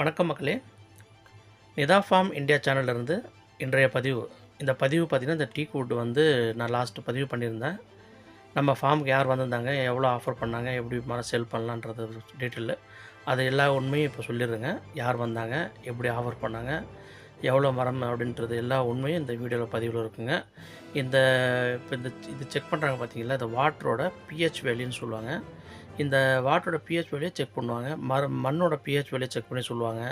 வணக்கம் மக்களே. Nita form India சேனல்லேருந்து இன்றைய பதிவு. இந்த பதிவு பார்த்திங்கன்னா இந்த டீ கூட்டு வந்து நான் லாஸ்ட்டு பதிவு பண்ணியிருந்தேன். நம்ம ஃபார்முக்கு யார் வந்திருந்தாங்க எவ்வளோ ஆஃபர் பண்ணாங்க எப்படி மரம் சேல் பண்ணலான்றது டீட்டெயிலு அது எல்லா உண்மையும் இப்போ சொல்லிடுறேங்க யார் வந்தாங்க எப்படி ஆஃபர் பண்ணாங்க எவ்வளோ மரம் அப்படின்றது எல்லா உண்மையும் இந்த வீடியோவில் பதிவில் இருக்குங்க. இந்த இப்போ இந்த இது செக் பண்ணுறாங்க பார்த்தீங்களா இந்த வாட்டரோட பிஹெச் வேல்யூன்னு சொல்லுவாங்க. இந்த வாட்டரோட பிஹெச் வேலையை செக் பண்ணுவாங்க. மர மண்ணோட பிஹெச் வேலையை செக் பண்ணி சொல்லுவாங்க.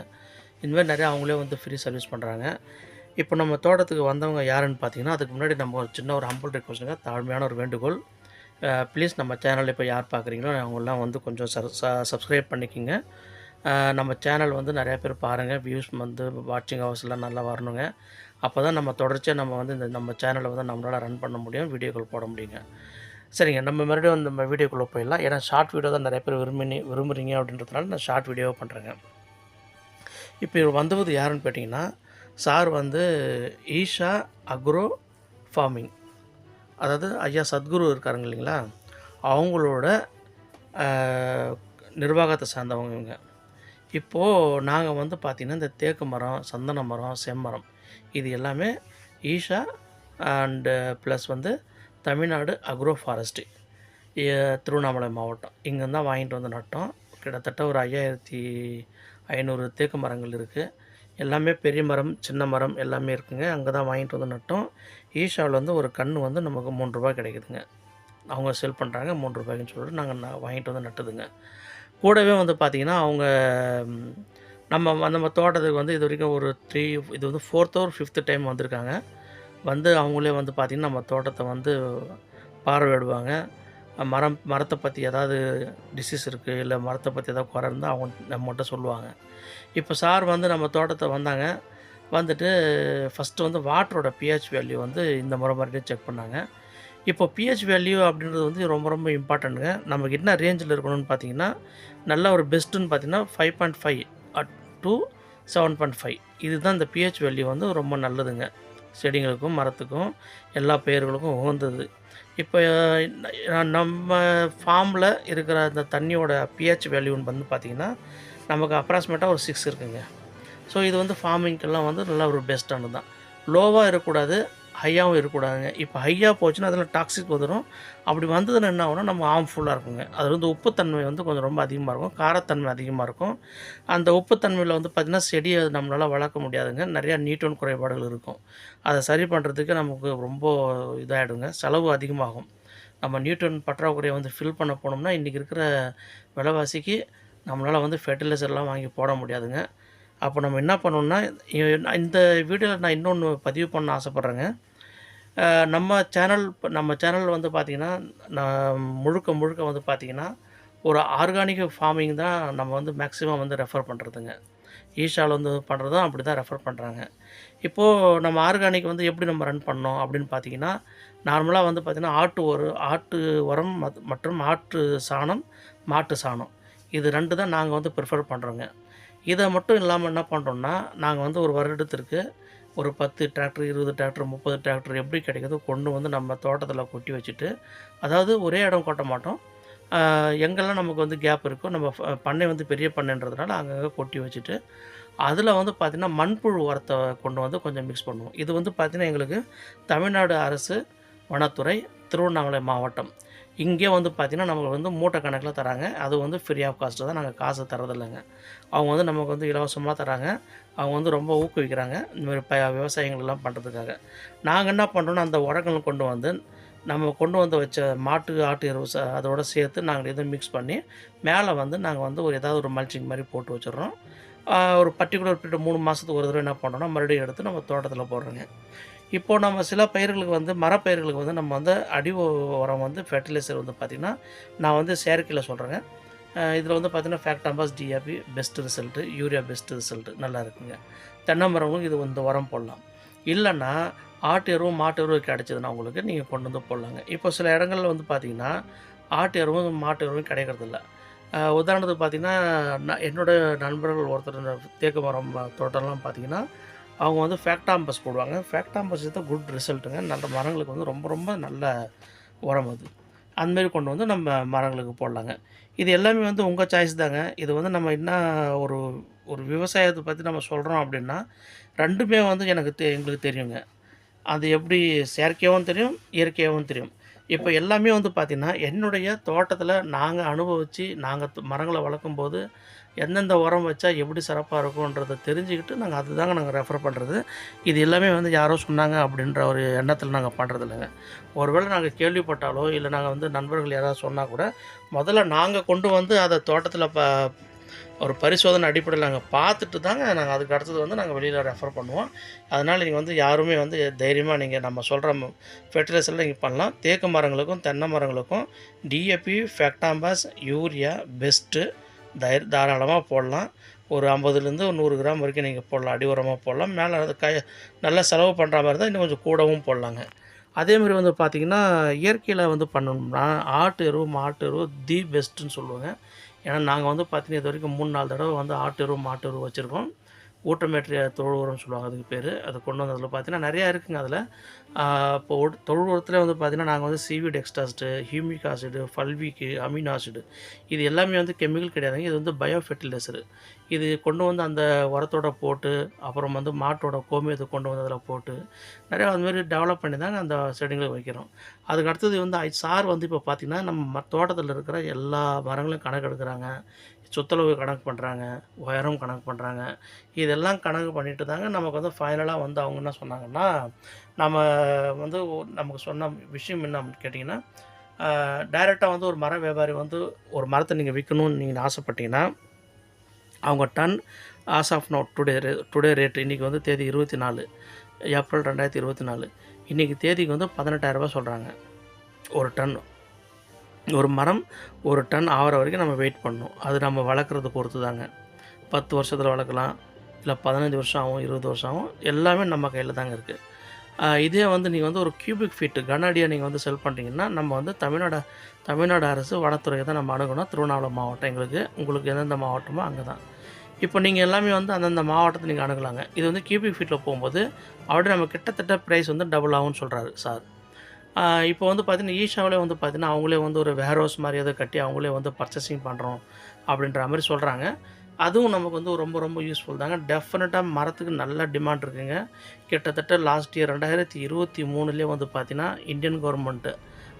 இந்த மாதிரி நிறையா அவங்களே வந்து ஃப்ரீ சர்வீஸ் பண்ணுறாங்க இப்போ நம்ம தோட்டத்துக்கு வந்தவங்க யாருன்னு பார்த்தீங்கன்னா அதுக்கு முன்னாடி நம்ம ஒரு சின்ன ஒரு ஹம்பிள் ரிக்வஸ்ட்டுங்க தாழ்மையான ஒரு வேண்டுகோள். ப்ளீஸ் நம்ம சேனலில் இப்போ யார் பார்க்குறீங்களோ அவங்களாம் வந்து கொஞ்சம் சப்ஸ்கிரைப் பண்ணிக்கோங்க. நம்ம சேனல் வந்து நிறையா பேர் பாருங்கள் வியூஸ் வந்து வாட்சிங் ஹவர்ஸ்லாம் நல்லா வரணுங்க. அப்போ தான் நம்ம தொடர்ச்சியாக நம்ம வந்து இந்த நம்ம சேனலை வந்து நம்மளால் ரன் பண்ண முடியும் வீடியோக்கள் போட முடியுங்க. சரிங்க நம்ம மறுபடியும் வந்து நம்ம வீடியோக்குள்ளே போயிடலாம். ஏன்னா ஷார்ட் வீடியோ தான் நிறைய பேர் விரும்பி விரும்புகிறீங்க அப்படின்றதுனால நான் ஷார்ட் வீடியோவை பண்ணுறேங்க இப்போ இவர் வந்தது யாருன்னு கேட்டிங்கன்னா சார் வந்து ஈஷா அக்ரோ ஃபார்மிங். அதாவது ஐயா சத்குரு இருக்காருங்க இல்லைங்களா? அவங்களோட நிர்வாகத்தை சார்ந்தவங்க இவங்க. இப்போது நாங்கள் வந்து பார்த்திங்கன்னா இந்த தேக்கு மரம் சந்தன மரம் செம்மரம் இது எல்லாமே ஈஷா அண்டு ப்ளஸ் வந்து தமிழ்நாடு அக்ரோ ஃபாரஸ்ட்டு திருவண்ணாமலை மாவட்டம். இங்கேருந்து தான் வாங்கிட்டு வந்து நட்டோம். கிட்டத்தட்ட ஒரு ஐயாயிரத்தி ஐநூறு தேக்கு மரங்கள் இருக்குது எல்லாமே பெரிய மரம் சின்ன மரம் எல்லாமே இருக்குங்க. அங்கே தான் வாங்கிட்டு வந்து நட்டோம். ஈஷாவில் வந்து ஒரு கன்று வந்து நமக்கு மூணு ரூபாய் கிடைக்குதுங்க. அவங்க செல் பண்ணுறாங்க மூணு ரூபாய்க்குன்னு சொல்லிட்டு நாங்கள் ந- வாங்கிட்டு வந்து நட்டுதுங்க. கூடவே வந்து பார்த்திங்கன்னா அவங்க நம்ம நம்ம தோட்டத்துக்கு வந்து இது வரைக்கும் ஒரு த்ரீ இது வந்து ஃபோர்த் ஒரு ஃபிஃப்த்து டைம் வந்திருக்காங்க. வந்து அவங்களே வந்து பார்த்திங்கன்னா நம்ம தோட்டத்தை வந்து பார்வையிடுவாங்க. மரம் மரத்தை பற்றி ஏதாவது டிசீஸ் இருக்குது இல்லை மரத்தை பற்றி ஏதாவது குறை இருந்தால் அவங்க நம்மகிட்ட சொல்லுவாங்க. இப்போ சார் வந்து நம்ம தோட்டத்தை வந்தாங்க. வந்துட்டு ஃபஸ்ட்டு வந்து வாட்டரோட பிஹெச் வேல்யூ வந்து இந்த முறை மறுபடியும் செக் பண்ணாங்க. இப்போ பிஹெச் வேல்யூ அப்படின்றது வந்து ரொம்ப ரொம்ப இம்பார்ட்டண்ட்டுங்க நமக்கு என்ன ரேஞ்சில் இருக்கணும்னு பார்த்தீங்கன்னா நல்ல ஒரு பெஸ்ட்டுன்னு பார்த்தீங்கன்னா five point five at two seven point five இதுதான் இந்த பிஹெச் வேல்யூ வந்து ரொம்ப நல்லதுங்க. செடிங்களுக்கும் மரத்துக்கும் எல்லா பயிர்களுக்கும் உகந்தது. இப்போ நம்ம ஃபார்மில் இருக்கிற அந்த தண்ணியோட பிஹெச் வேல்யூன்னு வந்து பார்த்திங்கன்னா நமக்கு அப்ராக்சிமேட்டாக ஒரு சிக்ஸ் இருக்குங்க. ஸோ இது வந்து ஃபார்மிங்க்கெல்லாம் வந்து நல்ல ஒரு பெஸ்ட்டானது தான் லோவாக இருக்கக்கூடாது. ஹையாகவும் இருக்கக்கூடாதுங்க. இப்போ ஹையாக போச்சுன்னா அதில் டாக்ஸிக் வந்துடும் அப்படி வந்ததுன்னு என்ன ஆகும்னா நம்ம ஹார்ம்ஃபுல்லாக இருக்குங்க. அது வந்து உப்புத்தன்மை வந்து கொஞ்சம் ரொம்ப அதிகமாக இருக்கும். காரத்தன்மை அதிகமாக இருக்கும். அந்த உப்புத்தன்மையில் வந்து பார்த்திங்கன்னா செடியை நம்மளால் வளர்க்க முடியாதுங்க. நிறையா நீட்டோன் குறைபாடுகள் இருக்கும். அதை சரி பண்ணுறதுக்கு நமக்கு ரொம்ப இதாகிடுங்க செலவு அதிகமாகும். நம்ம நியூட்டன் பற்றாக்குறையை வந்து ஃபில் பண்ண போனோம்னா இன்றைக்கி இருக்கிற விலைவாசிக்கு நம்மளால் வந்து ஃபெர்டிலைசர்லாம் வாங்கி போட முடியாதுங்க. அப்போ நம்ம என்ன பண்ணோம்னா இந்த வீடியோவில் நான் இன்னொன்று பதிவு பண்ண ஆசைப்பட்றேங்க. நம்ம சேனல் நம்ம சேனல் வந்து பார்த்திங்கன்னா நான் முழுக்க முழுக்க வந்து பார்த்திங்கன்னா ஒரு ஆர்கானிக் ஃபார்மிங் தான் நம்ம வந்து மேக்ஸிமம் வந்து ரெஃபர் பண்ணுறதுங்க ஈஷாவில் வந்து பண்ணுறதும் அப்படி தான் ரெஃபர் பண்ணுறாங்க இப்போது நம்ம ஆர்கானிக் வந்து எப்படி நம்ம ரன் பண்ணோம் அப்படின்னு பார்த்தீங்கன்னா நார்மலாக வந்து பார்த்திங்கன்னா ஆட்டு ஒரு ஆட்டு உரம் மத்- மற்றும் ஆட்டு சாணம் மாட்டு சாணம். இது ரெண்டு தான் நாங்கள் வந்து ப்ரிஃபர் பண்ணுறோங்க இதை மட்டும் இல்லாமல் என்ன பண்ணுறோன்னா நாங்கள் வந்து ஒரு வருடத்திற்கு ஒரு பத்து டிராக்டர் இருபது டிராக்டர் முப்பது டிராக்டர் எப்படி கிடைக்குதோ கொண்டு வந்து நம்ம தோட்டத்தில் கொட்டி வச்சுட்டு அதாவது ஒரே இடம் கொட்ட மாட்டோம். எங்கெல்லாம் நமக்கு வந்து கேப் இருக்கோ நம்ம ஃப- பண்ணை வந்து பெரிய பண்ணைன்றதுனால அங்கங்கே கொட்டி வச்சுட்டு அதில் வந்து பார்த்திங்கன்னா மண்புழு உரத்தை கொண்டு வந்து கொஞ்சம் மிக்ஸ் பண்ணுவோம். இது வந்து பார்த்திங்கன்னா எங்களுக்கு தமிழ்நாடு அரசு வனத்துறை திருவண்ணாமலை மாவட்டம். இங்கே வந்து பார்த்திங்கன்னா நமக்கு வந்து மூட்டை கணக்கில் தராங்க. அது வந்து ஃப்ரீ ஆஃப் காஸ்ட்டு தான். நாங்கள் காசு தரதில்லைங்க அவங்க வந்து நமக்கு வந்து இலவசமாக தராங்க. அவங்க வந்து ரொம்ப ஊக்குவிக்கிறாங்க. இந்த மாதிரி ப விவசாயங்கள்லாம் பண்ணுறதுக்காக நாங்கள் என்ன பண்ணுறோன்னா அந்த உரங்கள் கொண்டு வந்து நம்ம கொண்டு வந்து வச்ச மாட்டு ஆட்டு எருவு ச- அதோட சேர்த்து நாங்கள் இதை மிக்ஸ் பண்ணி மேலே வந்து நாங்கள் வந்து ஒரு ஏதாவது ஒரு மல்ச்சிங் மாதிரி போட்டு வச்சிடுறோம். ஒரு பர்டிகுலர் பீரியட் மூணு மாதத்துக்கு ஒரு தடவை என்ன பண்ணுறோம்னா மறுபடியும் எடுத்து நம்ம தோட்டத்தில் போடுறோங்க. இப்போது நம்ம சில பயிர்களுக்கு வந்து மரப்பயிர்களுக்கு வந்து நம்ம வந்து அடி உரம் வந்து ஃபெர்டிலைசர் வந்து பார்த்திங்கன்னா நான் வந்து செயற்கையில் சொல்கிறேங்க இதில் வந்து பார்த்திங்கன்னா Factamfos DAP best result urea best result நல்லா இருக்குங்க. தென்னை மரங்களும் இது இந்த உரம் போடலாம். இல்லைன்னா ஆட்டு எருவும் மாட்டு எருவும் கிடச்சிதுன்னா உங்களுக்கு நீங்கள் கொண்டு வந்து போடலாங்க. இப்போ சில இடங்களில் வந்து பார்த்திங்கன்னா ஆட்டு எருவும் மாட்டு எருவும் கிடைக்கிறதில்ல. உதாரணத்துக்கு பார்த்திங்கன்னா நான் என்னோட நண்பர்கள் ஒருத்தர் தேக்கு மரம் தோட்டம்லாம் பார்த்திங்கன்னா அவங்க வந்து ஃபேக்டாம்பஸ் போடுவாங்க. ஃபேக்டாம்பஸ் தான் குட் ரிசல்ட்டுங்க நல்ல மரங்களுக்கு வந்து ரொம்ப ரொம்ப நல்ல உரம் அது. அந்தமாரி கொண்டு வந்து நம்ம மரங்களுக்கு போடலாங்க. இது எல்லாமே வந்து உங்கள் சாய்ஸ் தாங்க. இது வந்து நம்ம என்ன ஒரு ஒரு விவசாயத்தை பற்றி நம்ம சொல்கிறோம் அப்படின்னா ரெண்டுமே வந்து எனக்கு தெ எங்களுக்கு தெரியுங்க. அது எப்படி செயற்கையாகவும் தெரியும் இயற்கையாகவும் தெரியும். இப்போ எல்லாமே வந்து பார்த்திங்கன்னா என்னுடைய தோட்டத்தில் நாங்கள் அனுபவித்து நாங்கள் மரங்களை வளர்க்கும்போது எந்தெந்த உரம் வச்சா எப்படி சிறப்பாக இருக்கும்ன்றதை தெரிஞ்சுக்கிட்டு நாங்கள் அதுதாங்க நாங்கள் ரெஃபர் பண்ணுறது இது எல்லாமே வந்து யாரோ சொன்னாங்க அப்படின்ற ஒரு எண்ணத்தில் நாங்கள் பண்ணுறது இல்லைங்க. ஒருவேளை நாங்கள் கேள்விப்பட்டாலோ இல்லை நாங்கள் வந்து நண்பர்கள் யாராவது சொன்னால் கூட முதல்ல நாங்கள் கொண்டு வந்து அதை தோட்டத்தில் ப ஒரு பரிசோதனை அடிப்படையில் நாங்கள் பார்த்துட்டு தாங்க நாங்கள் அதுக்கு அடுத்தது வந்து நாங்கள் வெளியில் ரெஃபர் பண்ணுவோம். அதனால் நீங்கள் வந்து யாருமே வந்து தைரியமாக நீங்கள் நம்ம சொல்கிற ஃபெர்டிலைசரில் நீங்கள் பண்ணலாம். தேக்கு மரங்களுக்கும் தென்னை மரங்களுக்கும் டிஏபி ஃபேக்டாம்பஸ் யூரியா பெஸ்ட்டு தை தாராளமாக போடலாம். ஒரு ஐம்பதுலேருந்து ஒரு நூறு கிராம் வரைக்கும் நீங்கள் போடலாம். அடி உரமாக போடலாம். மேலே அது க நல்லா செலவு பண்ணுற மாதிரி தான் இன்னும் கொஞ்சம் கூடவும் போடலாங்க. அதேமாதிரி வந்து பார்த்திங்கன்னா இயற்கையில் வந்து பண்ணணும்னா ஆட்டு எருவு மாட்டு எருவு தி பெஸ்ட்டுன்னு சொல்லுவாங்க. ஏன்னா நாங்கள் வந்து பார்த்தீங்கன்னா இது வரைக்கும் மூணு நாலு தடவை வந்து ஆட்டு எருவு மாட்டு எருவு வச்சுருக்கோம். ஊட்டமேற்றிய தொழு உரம்னு சொல்லுவாங்க அதுக்கு பேர். அது கொண்டு வந்ததில் பார்த்தீங்கன்னா நிறையா இருக்குங்க அதில். இப்போ தொழு உரத்தில் வந்து பார்த்தீங்கன்னா நாங்கள் வந்து seaweed extract humic acid fulvic amino acid இது எல்லாமே வந்து கெமிக்கல் கிடையாதுங்க. இது வந்து பயோ ஃபெர்டிலைசரு இது கொண்டு வந்து அந்த உரத்தோட போட்டு அப்புறம் வந்து மாட்டோட கோமியத்தை கொண்டு வந்து அதில் போட்டு நிறையா அதுமாரி டெவலப் பண்ணி தாங்க அந்த செடிங்களை வைக்கிறோம். அதுக்கு அடுத்தது வந்து சார் வந்து இப்போ பார்த்திங்கன்னா நம்ம ம- தோட்டத்தில் இருக்கிற எல்லா மரங்களும் கணக்கு எடுக்கிறாங்க சுத்தளவு கணக்கு பண்ணுறாங்க உயரம் கணக்கு பண்ணுறாங்க இதெல்லாம் கணக்கு பண்ணிட்டு தாங்க நமக்கு வந்து ஃபைனலாக வந்து அவங்க என்ன சொன்னாங்கன்னா நம்ம வந்து நமக்கு சொன்ன விஷயம் என்ன கேட்டிங்கன்னா டைரெக்டாக வந்து ஒரு மர வியாபாரி வந்து ஒரு மரத்தை நீங்கள் விற்கணும்னு நீங்கள் ஆசைப்பட்டீங்கன்னா அவங்க ton as of now today ray today rate இன்றைக்கி வந்து தேதி இருபத்தி நாலு ஏப்ரல் ரெண்டாயிரத்தி இருபத்தி நாலு இன்றைக்கி தேதிக்கு வந்து பதினெட்டாயிரரூபா சொல்கிறாங்க ஒரு டன். ஒரு மரம் ஒரு டன் ஆகிற வரைக்கும் நம்ம வெயிட் பண்ணணும். அது நம்ம வளர்க்குறத பொறுத்து தாங்க பத்து வருஷத்தில் வளர்க்கலாம் இல்லை பதினஞ்சு வருஷம் ஆகும் இருபது வருஷம் ஆகும் எல்லாமே நம்ம கையில் தாங்க இருக்குது இதே வந்து நீங்கள் வந்து ஒரு கியூபிக் ஃபீட்டு கனடியாக நீங்கள் வந்து செல் பண்ணுறீங்கன்னா நம்ம வந்து தமிழ்நாடு தமிழ்நாடு அரசு வனத்துறையை தான் நம்ம அணுகணும். திருவண்ணாமலை மாவட்டம் எங்களுக்கு. உங்களுக்கு எந்தெந்த மாவட்டமோ அங்கே தான் இப்போ நீங்கள் எல்லாமே வந்து அந்தந்த மாவட்டத்தை நீங்கள் அணுகலாங்க. இது வந்து கியூபிக் ஃபீட்டில் போகும்போது அப்படியே நம்ம கிட்டத்தட்ட ப்ரைஸ் வந்து டபுள் ஆகும்னு சொல்கிறாரு சார் இப்போ வந்து பார்த்திங்கன்னா ஈஷாவிலே வந்து பார்த்தீங்கன்னா அவங்களே வந்து ஒரு வேர் ஹவுஸ் மாதிரி எதை கட்டி அவங்களே வந்து பர்ச்சேசிங் பண்ணுறோம் அப்படின்ற மாதிரி சொல்கிறாங்க அதுவும் நமக்கு வந்து ரொம்ப ரொம்ப யூஸ்ஃபுல் தாங்க. டெஃபினட்டாக மரத்துக்கு நல்ல டிமாண்ட் இருக்குங்க. கிட்டத்தட்ட லாஸ்ட் இயர் ரெண்டாயிரத்தி இருபத்தி மூணுலேயே வந்து பார்த்திங்கன்னா இந்தியன் கவர்மெண்ட்டு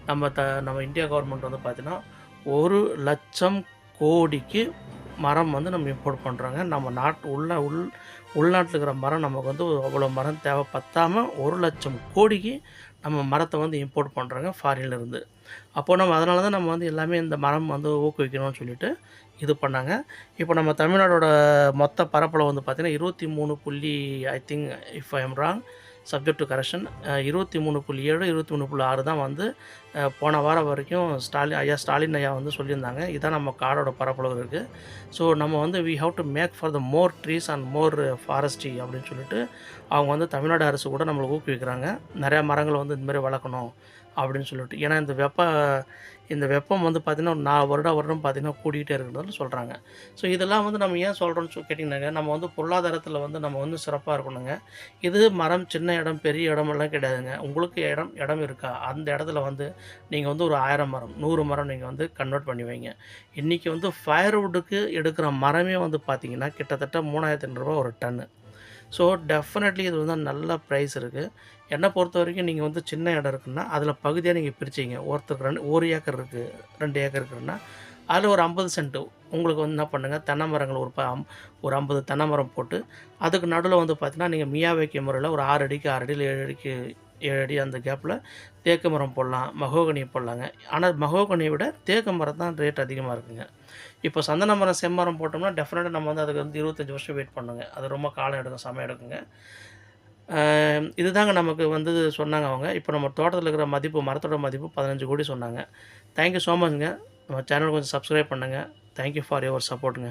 நம்ம த நம்ம இந்தியா கவர்மெண்ட் வந்து பார்த்தீங்கன்னா ஒரு லட்சம் கோடிக்கு மரம் வந்து நம்ம இம்போர்ட் பண்ணுறோங்க நம்ம நாட்டு உள்ள உள் உள்நாட்டில் இருக்கிற மரம் நமக்கு வந்து அவ்வளோ மரம் தேவை. ஒரு லட்சம் கோடிக்கு நம்ம மரத்தை வந்து இம்போர்ட் பண்ணுறாங்க ஃபாரின்லேருந்து அப்போது நம்ம அதனால தான் நம்ம வந்து எல்லாமே இந்த மரம் வந்து ஊக்குவிக்கணும்னு சொல்லிட்டு இது பண்ணாங்க. இப்போ நம்ம தமிழ்நாடோட மொத்த பரப்பளவு வந்து பார்த்திங்கன்னா இருபத்தி மூணு புள்ளி I think if I am wrong subject to correction இருபத்தி மூணு புள்ளி ஏழு இருபத்தி மூணு புள்ளி ஆறு தான் வந்து போன வாரம் வரைக்கும் ஸ்டாலின் ஐயா ஸ்டாலின் ஐயா வந்து சொல்லியிருந்தாங்க. இதுதான் நம்ம காடோட பரப்பளவு இருக்குது ஸோ நம்ம வந்து we have to make for the more trees and more forestry அப்படின்னு சொல்லிட்டு அவங்க வந்து தமிழ்நாடு அரசு கூட நம்மளை ஊக்குவிக்கிறாங்க. நிறையா மரங்களை வந்து இந்தமாதிரி வளர்க்கணும் அப்படின்னு சொல்லிட்டு. ஏன்னா இந்த வெப்ப இந்த வெப்பம் வந்து பார்த்திங்கன்னா ஒரு நாலு வருடம் வருடம் பார்த்திங்கன்னா கூடிக்கிட்டே இருக்கிறதால சொல்கிறாங்க ஸோ இதெல்லாம் வந்து நம்ம ஏன் சொல்கிறோன்னு சொல்லி கேட்டிங்கன்னாங்க நம்ம வந்து பொருளாதாரத்தில் வந்து நம்ம வந்து சிறப்பாக இருக்கணுங்க. இது மரம் சின்ன இடம் பெரிய இடமெல்லாம் கிடையாதுங்க. உங்களுக்கு இடம் இடம் இருக்கா? அந்த இடத்துல வந்து நீங்கள் வந்து ஒரு ஆயிரம் மரம் நூறு மரம் நீங்கள் வந்து கன்வெர்ட் பண்ணி வைங்க. இன்றைக்கி வந்து ஃபயர்வுட்டுக்கு எடுக்கிற மரமே வந்து பார்த்திங்கன்னா கிட்டத்தட்ட மூணாயிரத்தி ஐநூறுரூவா ஒரு டன்னு ஸோ டெஃபினெட்லி இது வந்து நல்ல ப்ரைஸ் இருக்குது என்னை பொறுத்த வரைக்கும் நீங்கள் வந்து சின்ன இடம் இருக்குன்னா அதில் பகுதியாக நீங்கள் பிரிச்சிங்க. ஒருத்தருக்கு ரெண்டு ஒரு ஏக்கர் இருக்குது ரெண்டு ஏக்கர் இருக்குன்னா அதில் ஒரு ஐம்பது சென்ட்டு உங்களுக்கு வந்து என்ன பண்ணுங்கள் தென்னை மரங்கள் ஒரு ப ஒரு ஐம்பது தென்னை மரம் போட்டு அதுக்கு நடுவில் வந்து பார்த்தீங்கன்னா நீங்கள் மியாவைக்கு முறையில் ஒரு ஆறு அடிக்கு ஆறு அடியில் ஏழு அடிக்கு ஏழு அடி அந்த கேப்பில் தேக்கு மரம் போடலாம் மகோகனி போடலாங்க. ஆனால் மகோகனியை விட தேக்கு மரம் தான் ரேட் அதிகமாக இருக்குங்க. இப்போ சந்தன மரம் செம்மரம் போட்டோம்னா டெஃபினட்டாக நம்ம வந்து அதுக்கு வந்து இருபத்தஞ்சி வருஷம் வெயிட் பண்ணுங்க. அது ரொம்ப காலம் எடுக்கும் சமயம் எடுக்குங்க. இதுதாங்க நமக்கு வந்து சொன்னாங்க அவங்க. இப்போ நம்ம தோட்டத்தில் இருக்கிற மதிப்பு மரத்தோட மதிப்பு பதினஞ்சு கோடி சொன்னாங்க. தேங்க்யூ ஸோ மச்ங்க நம்ம சேனல் கொஞ்சம் சப்ஸ்கிரைப் பண்ணுங்கள் தேங்க்யூ ஃபார் யுவர் சப்போர்ட்டுங்க